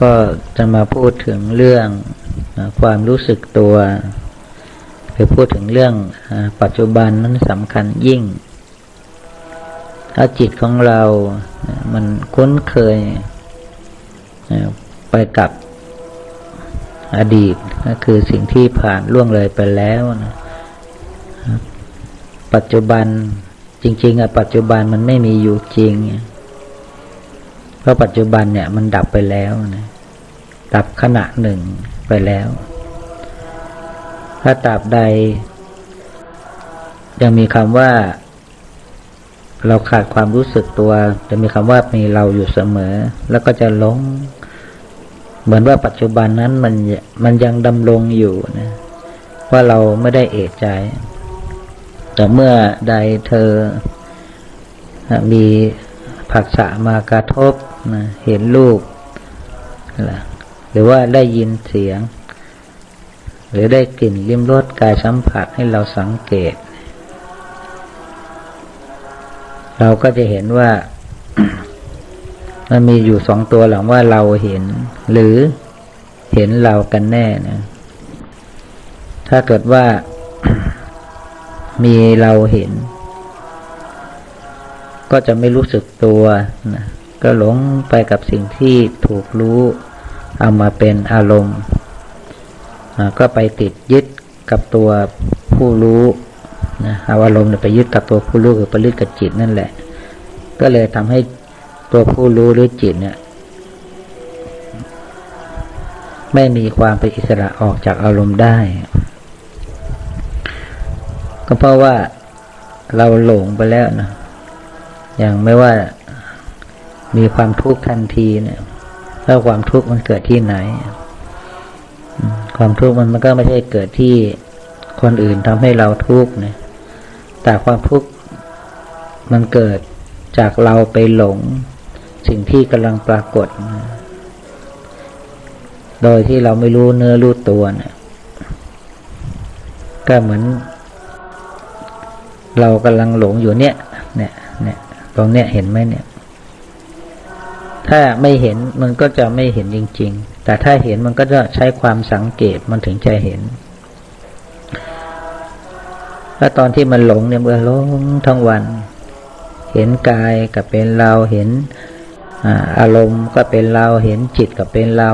ก็จะมาพูดถึงเรื่องความรู้สึกตัวคือพูดถึงเรื่องปัจจุบันนั้นสำคัญยิ่ง ถ้าจิตของเรา มันคุ้นเคยไปกับอดีตก็คือสิ่งที่ผ่านล่วงเลยไปแล้วนะปัจจุบันจริง ๆอะปัจจุบันมันไม่มีอยู่จริงเพราะปัจจุบันเนี่ยมันดับไปแล้วนะ ดับขณะหนึ่งไปแล้ว ถ้าตราบใด ยังมีคำว่า เราขาดความรู้สึกตัว จะมีคำว่ามีเราอยู่เสมอ แล้วก็จะหลง เหมือนว่าปัจจุบันนั้นมันมันยังดำรงอยู่นะว่าเราไม่ได้เอะใจ แต่เมื่อใดเธอมีผัสสะมากระทบนะเห็นรูปนะ หรือว่าได้ยินเสียง หรือได้กลิ่นลิ้มรสกายสัมผัสให้เราสังเกต เราก็จะเห็นว่ามันมีอยู่สองตัวหลังว่าเราเห็น หรือเห็นเรากันแน่นะ ถ้าเกิดว่ามีเราเห็น ก็จะไม่รู้สึกตัวนะก็หลงไปกับสิ่งที่ถูกรู้ เอามาเป็นอารมณ์ ก็ไปติดยึดกับตัวผู้รู้นะเอาอารมณ์ไปยึดกับตัวผู้รู้คือไปยึดกับจิตนั่นแหละ ก็เลยทำให้ตัวผู้รู้หรือจิตเนี่ย ไม่มีความเป็นอิสระออกจากอารมณ์ได้ ก็เพราะว่าเราหลงไปแล้วนะอย่างไม่ว่ามีความทุกข์ทันทีเนี่ย ถ้าความทุกข์มันเกิดที่ไหน ความทุกข์มันมันก็ไม่ใช่เกิดที่คนอื่นทำให้เราทุกข์นะ แต่ความทุกข์มันเกิดจากเราไปหลง สิ่งที่กำลังปรากฏ โดยที่เราไม่รู้เนื้อรู้ตัวเนี่ยก็เหมือน เรากำลังหลงอยู่เนี่ย เนี่ย เนี่ย ตรงเนี้ยเห็นไหมเนี่ย ถ้าไม่เห็นมันก็จะไม่เห็นจริง ๆ แต่ถ้าเห็นมันก็จะใช้ความสังเกตมันถึงจะเห็นแล้วตอนที่มันหลงเนี่ยเมื่อหลงทั้งวัน เห็นกายกับเป็นเราเห็นอารมณ์ก็เป็นเราเห็นจิตก็เป็นเรา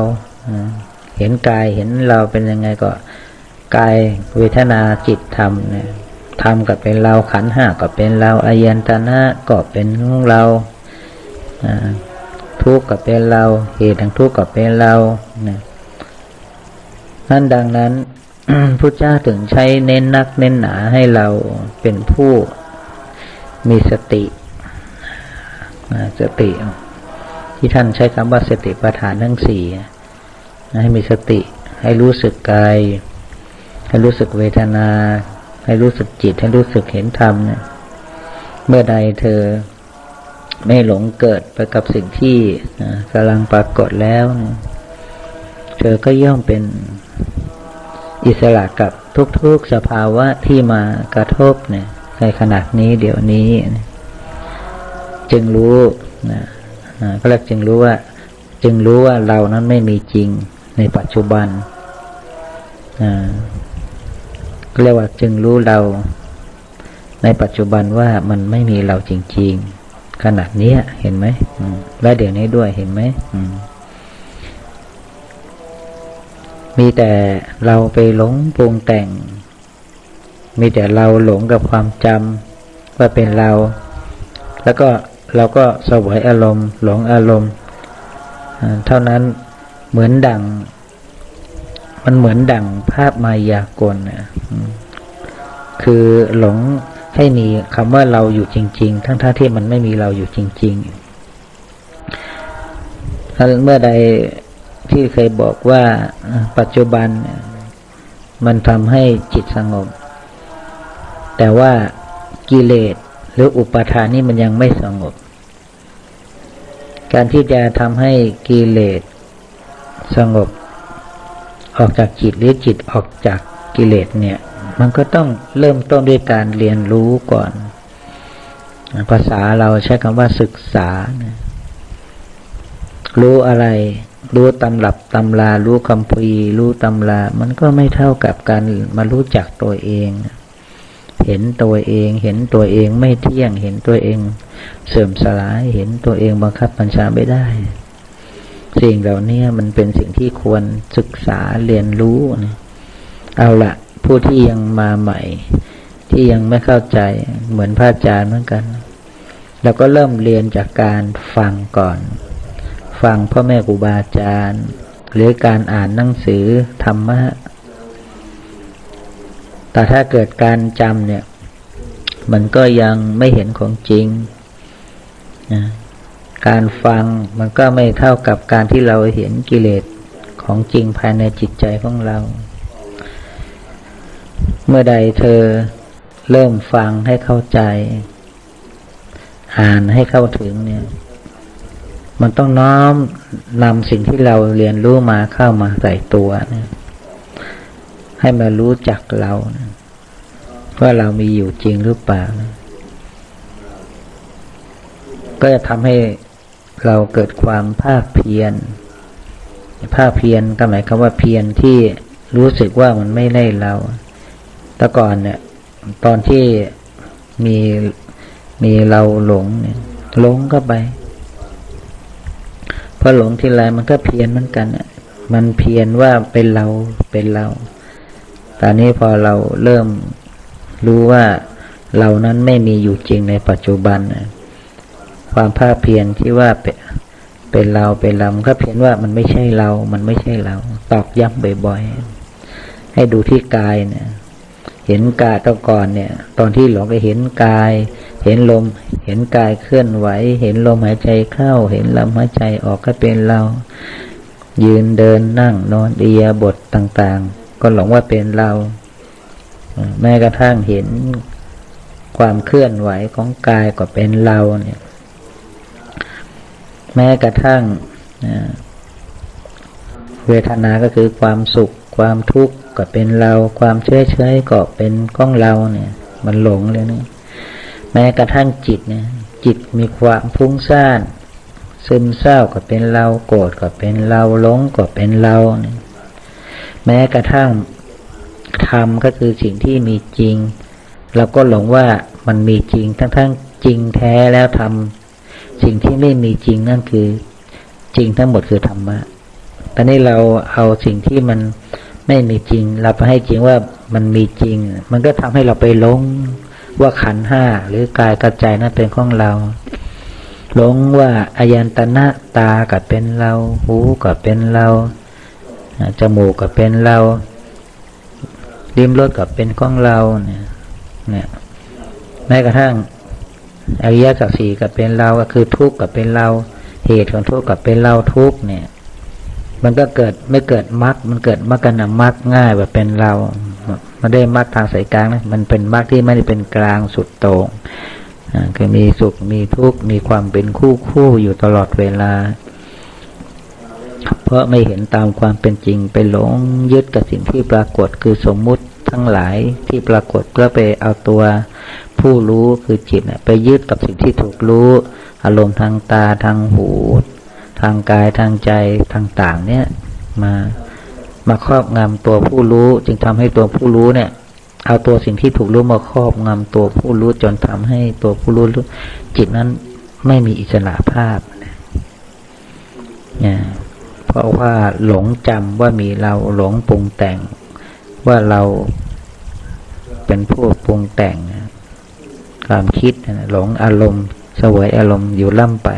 เห็นกายเห็นเราเป็นยังไงก็กายเวทนาจิตธรรมเนี่ยธรรมก็เป็นเราขันห้าก็เป็นเราอายันตนะก็เป็นของเรา ทุกข์ก็เป็นเรา เหตุแห่งทุกข์ก็เป็นเรานะนั่นดังนั้นพุทธเจ้าถึงใช้เน้นนักเน้นหนาให้เราเป็นผู้มีสติสติ ที่ท่านใช้คำว่าสติปัฏฐานทั้งสี่ให้มีสติ ให้รู้สึกกายให้รู้สึกเวทนา ให้รู้สึกจิต ให้รู้สึกเห็นธรรมเนี่ยเมื่อใดเธอ ไม่หลงเกิดไปกับสิ่งที่นะกำลังปรากฏแล้วเนี่ยเธอก็ย่อมเป็นอิสระกับทุกๆสภาวะที่มากระทบเนี่ยในขณะนี้เดี๋ยวนี้นะจึงรู้นะอ่าก็เรียกจึงรู้ว่า จึงรู้ว่าเรานั้นไม่มีจริงในปัจจุบันก็เรียกว่าจึงรู้เราในปัจจุบันว่ามันไม่มีเราจริง ๆ ขนาดนี้เห็นไหมมและเดี๋ยวนี้ด้วยเห็นไหมมมีแต่เราไปหลงปรุงแต่ง มีแต่เราหลงกับความจำว่าเป็นเรา แล้วก็เราก็สวยอารมณ์ หลงอารมณ์เท่านั้นเหมือนดังมันเหมือนดังภาพมายากลนะคือหลง ให้มีคำว่าเราอยู่จริง ๆ ทั้งๆที่มันไม่มีเราอยู่จริงๆถ้าเมื่อใดที่เคยบอกว่าปัจจุบันมันทำให้จิตสงบ แต่ว่ากิเลสหรืออุปทานนี่มันยังไม่สงบ การที่จะทำให้กิเลสสงบ ออกจากจิตหรือจิตออกจากกิเลสเนี่ย มันก็ต้องเริ่มต้นด้วยการเรียนรู้ก่อน ภาษาเราใช้คำว่าศึกษานะรู้อะไร รู้ตำรับตำรา รู้คำพีร์รู้ตำรา มันก็ไม่เท่ากับการมารู้จักตัวเอง เห็นตัวเอง เห็นตัวเองไม่เที่ยง เห็นตัวเอง เสื่อมสลาย เห็นตัวเองบังคับบัญชาไม่ได้ สิ่งเหล่านี้มันเป็นสิ่งที่ควรศึกษาเรียนรู้นะเอาละ ผู้ที่ยังมาใหม่ ที่ยังไม่เข้าใจเหมือนพระอาจารย์เหมือนกันเราก็เริ่มเรียนจากการฟังก่อน ฟังพ่อแม่ครูบาอาจารย์ หรือการอ่านหนังสือธรรมะแต่ถ้าเกิดการจำเนี่ย มันก็ยังไม่เห็นของจริงนะการฟังมันก็ไม่เท่ากับการที่เราเห็นกิเลสของจริงภายในจิตใจของเรา เมื่อใดเธอเริ่มฟังให้เข้าใจ อ่านให้เข้าถึงเนี่ย มันต้องน้อมนำสิ่งที่เราเรียนรู้มาเข้ามาใส่ตัวนะให้มารู้จักเรานะว่าเรามีอยู่จริงหรือเปล่านะก็จะทำให้เราเกิดความภาคเพียร ภาคเพียรก็หมายความว่าเพียรที่รู้สึกว่ามันไม่ได้เรา แต่ก่อนเนี่ย ตอนที่มีมีเราหลงเนี่ยหลงก็ไปพอหลงทีไรมันก็เพียรเหมือนกันมันเพียรว่าเป็นเราเป็นเรา ตอนนี้พอเราเริ่มรู้ว่าเรานั้นไม่มีอยู่จริงในปัจจุบันนะความภาคเพียรที่ว่าเป็นเราเป็นเราก็เพียรว่ามันไม่ใช่เรา มันไม่ใช่เรา ตอกย้ำบ่อยๆ ให้ดูที่กายเนี่ย เห็นกายตอนก่อนเนี่ย ตอนที่หลงก็เห็นกาย เห็นลม เห็นกายเคลื่อนไหว เห็นลมหายใจเข้า เห็นลมหายใจออกก็เป็นเรา ยืนเดินนั่งนอนเอียบทต่างๆ ก็หลงว่าเป็นเรา แม้กระทั่งเห็นความเคลื่อนไหวของกายก็เป็นเราเนี่ย แม้กระทั่งเวทนาก็คือความสุขความทุกข์ ก็เป็นเรา ความเฉยเฉยก็เป็นก้องเราเนี่ย มันหลงเลยนะแม้กระทั่งจิตเนี่ย จิตมีความฟุ้งซ่านซึมเศร้าก็เป็นเราโกรธก็เป็นเราหลงก็เป็นเราเนี่ยแม้กระทั่งธรรมก็คือสิ่งที่มีจริงเราก็หลงว่ามันมีจริงทั้งๆจริงแท้แล้วทำสิ่งที่ไม่มีจริงนั่นคือ จริงทั้งหมดคือธรรมะตอนนี้เราเอาสิ่งที่มัน ไม่มีจริง เราไปให้จริงว่ามันมีจริง มันก็ทำให้เราไปหลงว่าขันห้าหรือกายกระจายนั้นเป็นของเราหลงว่าอายันตนะตากับเป็นเรา หูกับเป็นเราจมูกกับเป็นเราลิ้มรสกับเป็นของเราเนี่ยเนี่ยแม้กระทั่งอริยสัจสี่กับเป็นเราก็คือทุกข์กับเป็นเรา เหตุของทุกข์กับเป็นเราทุกข์เนี่ย มันก็เกิดไม่เกิดมรรคมันเกิดมรรคกันมรรคง่ายแบบเป็นเราไม่ได้มรรคทางสายกลางนะมันเป็นมรรคที่ไม่ได้เป็นกลางสุดโต่งคือมีสุขมีทุกข์มีความเป็นคู่คู่อยู่ตลอดเวลา เพราะไม่เห็นตามความเป็นจริงไปหลงยึดกับสิ่งที่ปรากฏคือสมมุติทั้งหลายที่ปรากฏเพื่อไปเอาตัวผู้รู้คือจิตไปยึดกับสิ่งที่ถูกรู้ อารมณ์ทางตาทางหู ทางกายทางใจต่างๆ เนี่ย มามาครอบงำตัวผู้รู้ จึงทำให้ตัวผู้รู้เนี่ย เอาตัวสิ่งที่ถูกรู้มาครอบงำตัวผู้รู้จนทำให้ตัวผู้รู้จิตนั้นไม่มีอิสระภาพเนี่ยเพราะว่าหลงจำว่ามีเราหลงปรุงแต่ง ว่าเราเป็นผู้ปรุงแต่งความคิดหลงอารมณ์สวยอารมณ์อยู่ล่ำไป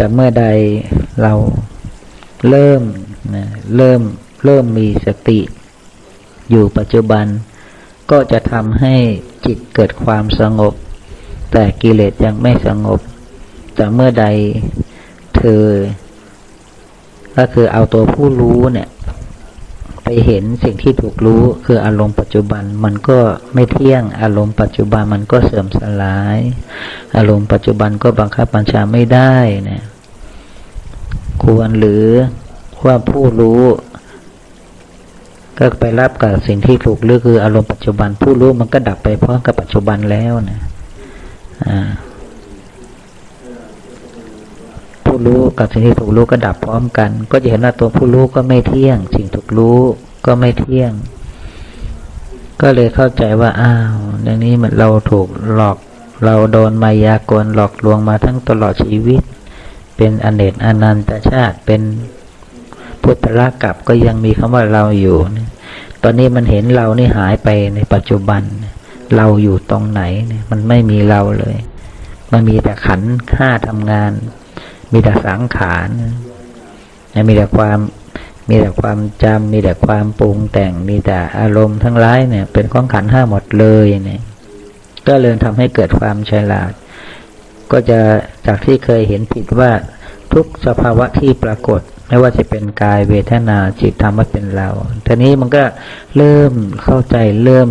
แต่เมื่อใดเราเริ่มนะเริ่มเริ่มมีสติ อยู่ปัจจุบัน ก็จะทำให้จิตเกิดความสงบ แต่กิเลสยังไม่สงบ แต่เมื่อใดเธอ ก็คือเอาตัวผู้รู้เนี่ย เห็นสิ่งที่ถูกรู้คืออารมณ์ปัจจุบันมันก็ไม่เที่ยง อารมณ์ปัจจุบันมันก็เสื่อมสลาย อารมณ์ปัจจุบันก็บังคับบัญชาไม่ได้นะควรหรือว่าผู้รู้ ก็ไปรับกับสิ่งที่ถูกรือคืออารมณ์ปัจจุบัน ผู้รู้มันก็ดับไปพร้อมกับปัจจุบันแล้วนะผู้ รู้กับสิ่งที่ถูกรู้ก็ดับพร้อมกัน ก็จะเห็นว่าตัวผู้รู้ก็ไม่เที่ยง สิ่งถูกรู้ก็ไม่เที่ยง ก็เลยเข้าใจว่าอ้าวอย่างนี้มันเราถูกหลอก เราโดนมายากลหลอกลวงมาทั้งตลอดชีวิต เป็นอเนกอนันตชาติเป็นพุทธละกับก็ยังมีคำว่าเราอยู่ ตอนนี้มันเห็นเรานี่หายไปในปัจจุบัน เราอยู่ตรงไหน มันไม่มีเราเลย มันมีแต่ขันห้าทำงาน มีแต่สังขารนะมีแต่ความมีแต่ความจำมีแต่ความปรุงแต่งมีแต่อารมณ์ทั้งหลายเนี่ย เป็นของขันห้าหมดเลยเนี่ยก็เลยทำให้เกิดความฉลาด ก็จะจากที่เคยเห็นผิดว่าทุกสภาวะที่ปรากฏ ไม่ว่าจะเป็นกายเวทนาจิตธรรมว่าเป็นเราทีนี้มันก็เริ่มเข้าใจเริ่ม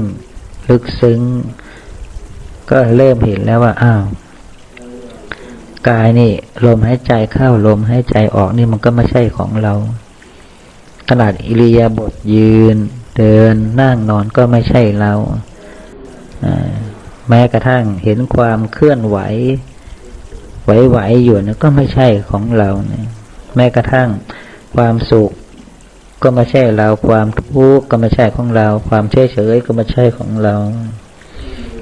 ลึกซึ้ง ก็เริ่มเห็นแล้วว่าอ้าว กายนี่ ลมหายใจเข้าลมหายใจออกนี่มันก็ไม่ใช่ของเรา ขนาดอิริยาบถยืน เดินนั่งนอนก็ไม่ใช่เราแม้กระทั่งเห็นความเคลื่อนไหว ไหวๆอยู่นะก็ไม่ใช่ของเราเแม้กระทั่งความสุขก็ไม่ใช่เราความทุกข์ก็ไม่ใช่ของเรา ความเฉยเฉยก็ไม่ใช่ของเรา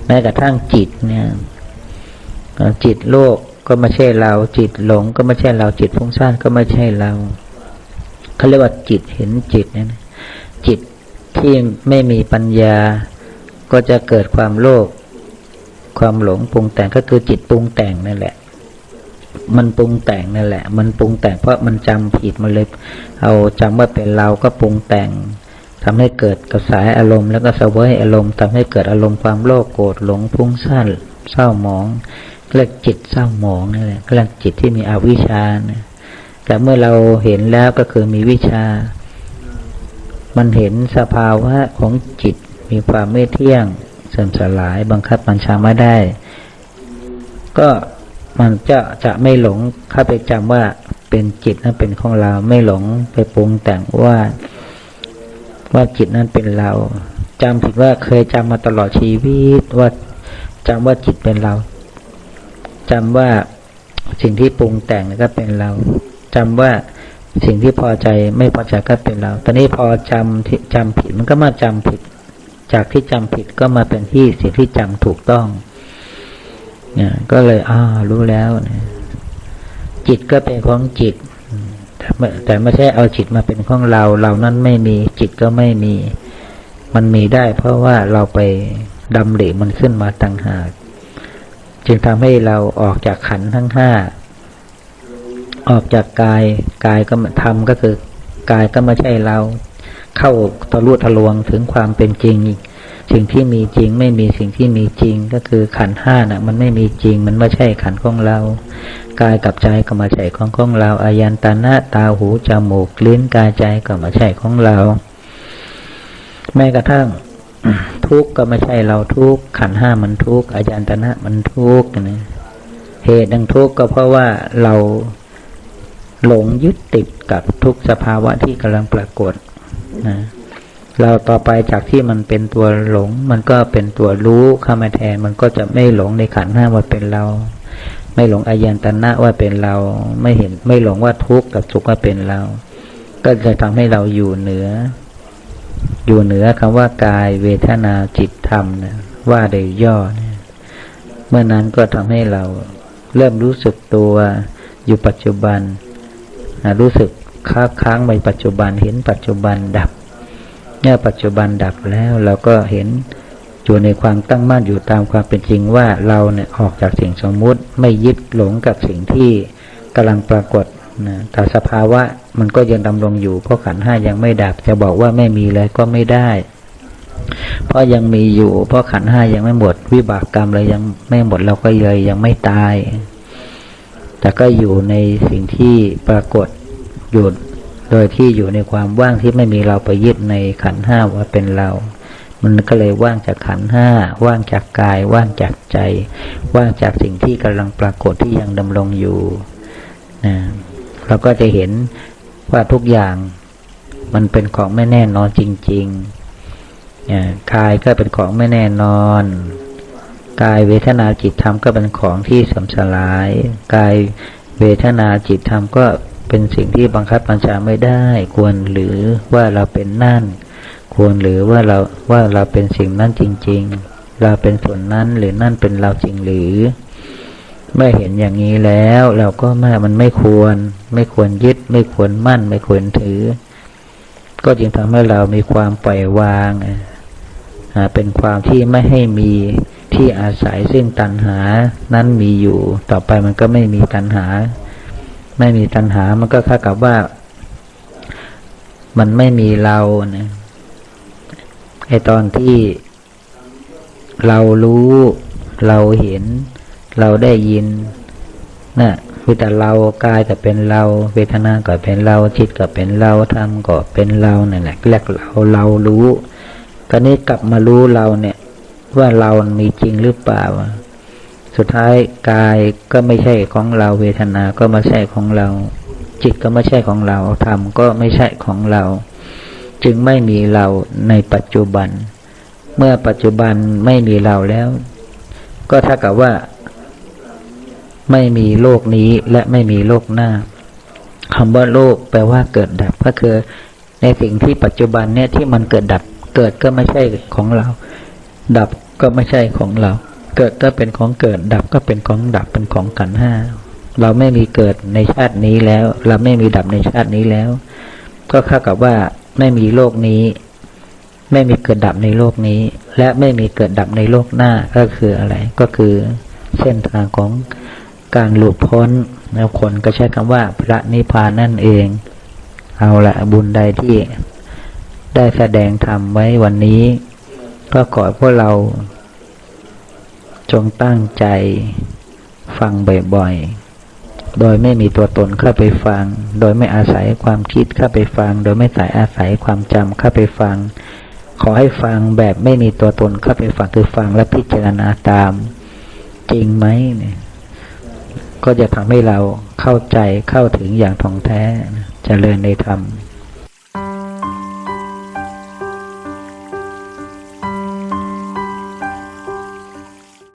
แม้กระทั่งจิตเนี่ยจิตโลก ก็ไม่ใช่เรา จิตหลง ก็ไม่ใช่เราจิตฟุ้งซ่านก็ไม่ใช่เราเขาเรียกว่าจิตเห็นจิตเนี่ยนจิตที่ไม่มีปัญญา ก็จะเกิดความโลภความหลงปรุงแต่งก็คือจิตปรุงแต่งนั่นแหละ มันปรุงแต่งนั่นแหละ มันปรุงแต่งเพราะมันจำผิดมันเลย เอาจำว่าเป็นเราก็ปรุงแต่งทำให้เกิดกระแสอารมณ์แล้วก็เสวยอารมณ์ทำให้เกิดอารมณ์ความโลภโกรธหลงพุ่งซ่านเศร้าหมอง เรียกจิตเศร้าหมองนี่แหละเรียกจิตที่มีอวิชชานะแต่เมื่อเราเห็นแล้วก็คือมีวิชา มันเห็นสภาวะของจิตมีความไม่เที่ยง เสื่อมสลายบังคับบัญชาไม่ได้ ก็มันจะจะไม่หลงเข้าไปจำว่าเป็นจิตนั้นเป็นของเราไม่หลงไปปรุงแต่งว่า ว่าจิตนั้นเป็นเราจำผิดว่าเคยจำมาตลอดชีวิตว่าจำว่าจิตเป็นเรา จำว่าสิ่งที่ปรุงแต่งก็เป็นเราจำว่าสิ่งที่พอใจไม่พอใจก็เป็นเรา ตอนนี้พอจำที่จำผิดมันก็มาจำผิด จากที่จำผิดก็มาเป็นที่สิ่งที่จำถูกต้องเนี่ยก็เลยอ่ารู้แล้วนี่ยจิตก็เป็นของจิตแต่ไม่แต่ไม่ใช่เอาจิตมาเป็นของเรา เรานั้นไม่มีจิตก็ไม่มี มันมีได้เพราะว่าเราไปดำริมันขึ้นมาต่างหาก จึงทำให้เราออกจากขันทั้งห้าออกจากกายกายก็ทำก็คือกายก็ไม่ใช่เรา เข้าทะลุทะลวงถึงความเป็นจริง สิ่งที่มีจริงไม่มีสิ่งที่มีจริงก็คือขันห้าน่ะ มันไม่มีจริง มันไม่ใช่ขันของเรา กายกับใจก็มาใช่ของของเราอายันตานะตาหูจมูกลิ้นกายใจก็มาใช่ของเรา แม้กระทั่ง ทุกข์ก็ไม่ใช่เราทุกข์ขันห้ามันทุกข์อายันตนะมันทุกข์นะเหตุดังทุกข์ก็เพราะว่าเราหลงยึดติดกับทุกสภาวะที่กำลังปรากฏนะเราต่อไปจากที่มันเป็นตัวหลง มันก็เป็นตัวรู้เข้ามาแทน มันก็จะไม่หลงในขันห้าว่าเป็นเรา ไม่หลงอายันตนะว่าเป็นเรา ไม่เห็น ไม่หลงว่าทุกข์กับสุขว่าเป็นเรา ก็จะทำให้เราอยู่เหนือ อยู่เหนือคำว่ากายเวทนาจิตธรรมนะว่าโดยย่อเนี่ยเมื่อนั้นก็ทำให้เราเริ่มรู้สึกตัวอยู่ปัจจุบันนะรู้สึกค้าค้างในปัจจุบันเห็นปัจจุบันดับเมื่อปัจจุบันดับแล้วเราก็เห็นอยู่ในความตั้งมั่นอยู่ตามความเป็นจริงว่าเราเนี่ยออกจากสิ่งสมมุติไม่ยึดหลงกับสิ่งที่กำลังปรากฏ นะแต่สภาวะมันก็ยังดำรงอยู่ เพราะขันห้ายังไม่ดับ จะบอกว่าไม่มีเลยก็ไม่ได้ เพราะยังมีอยู่ เพราะขันห้ายังไม่หมด วิบากกรรมเลยยังไม่หมดเราก็เลยยังไม่ตาย แต่ก็อยู่ในสิ่งที่ปรากฏอยู่โดยที่อยู่ในความว่างที่ไม่มีเราไปยึดในขันห้าว่าเป็นเรา มันก็เลยว่างจากขันห้า ว่างจากกาย ว่างจากใจ ว่างจากสิ่งที่กำลังปรากฏที่ยังดำรงอยู่นะ เราก็จะเห็นว่าทุกอย่างมันเป็นของไม่แน่นอนจริงๆกายก็เป็นของไม่แน่นอน กายเวทนาจิตธรรมก็เป็นของที่สมสลาย กายเวทนาจิตธรรมก็เป็นสิ่งที่บังคับบัญชาไม่ได้ ควรหรือว่าเราเป็นนั่น ควรหรือว่าเราว่าเราเป็นสิ่งนั้นจริง ๆ เราเป็นส่วนนั้นหรือนั่นเป็นเราจริงหรือ เมื่อเห็นอย่างนี้แล้ว เราก็ม่มันไม่ควร ไม่ควรยึด ไม่ควรมั่น ไม่ควรถือ ก็จึงทำให้เรามีความปล่อยวางเป็นความที่ไม่ให้มีที่อาศัยซึ่งตัณหานั้นมีอยู่ ต่อไปมันก็ไม่มีตัณหา ไม่มีตัณหามันก็ค่ากับว่า มันไม่มีเรานะไอตอนที่เรารู้เราเห็น เราได้ยินนะคือแต่เรากายก็เป็นเรา เวทนาก็เป็นเราจิตก็เป็นเราธรรมก็เป็นเราเนี่ยแหละเรียกเราเรารู้ตอนนี้กลับมารู้เราเนี่ย ว่าเรามีจริงหรือเปล่า สุดท้ายกายก็ไม่ใช่ของเรา เวทนาก็ไม่ใช่ของเรา จิตก็ไม่ใช่ของเราธรรมก็ไม่ใช่ของเรา จึงไม่มีเราในปัจจุบัน เมื่อปัจจุบันไม่มีเราแล้ว ก็เท่ากับว่า ไม่มีโลกนี้และไม่มีโลกหน้าคำว่าโลกแปลว่าเกิดดับก็คือ ในสิ่งที่ปัจจุบันเนี่ยที่มันเกิดดับ เกิดก็ไม่ใช่ของเรา ดับก็ไม่ใช่ของเรา เกิดก็เป็นของเกิด ดับก็เป็นของดับเป็นของขันห้าเราไม่มีเกิดในชาตินี้แล้ว เราไม่มีดับในชาตินี้แล้ว ก็เข้ากับว่าไม่มีโลกนี้ ไม่มีเกิดดับในโลกนี้ และไม่มีเกิดดับในโลกหน้าก็คืออะไร ก็คือเส้นทางของ การหลุดพ้นแล้วคนก็ใช้คำว่าพระนิพพานนั่นเอง เอาละบุญใดที่ได้แสดงธรรมไว้วันนี้ ก็ขอพวกเรา จงตั้งใจฟังบ่อยๆ โดยไม่มีตัวตนเข้าไปฟัง โดยไม่อาศัยความคิดเข้าไปฟัง โดยไม่สายอาศัยความจำเข้าไปฟัง ขอให้ฟังแบบไม่มีตัวตนเข้าไปฟังคือฟังและพิจารณาตาม จริงไหมเนี่ย ก็จะทำให้เราเข้าใจเข้าถึงอย่างท่องแท้เจริญในธรรม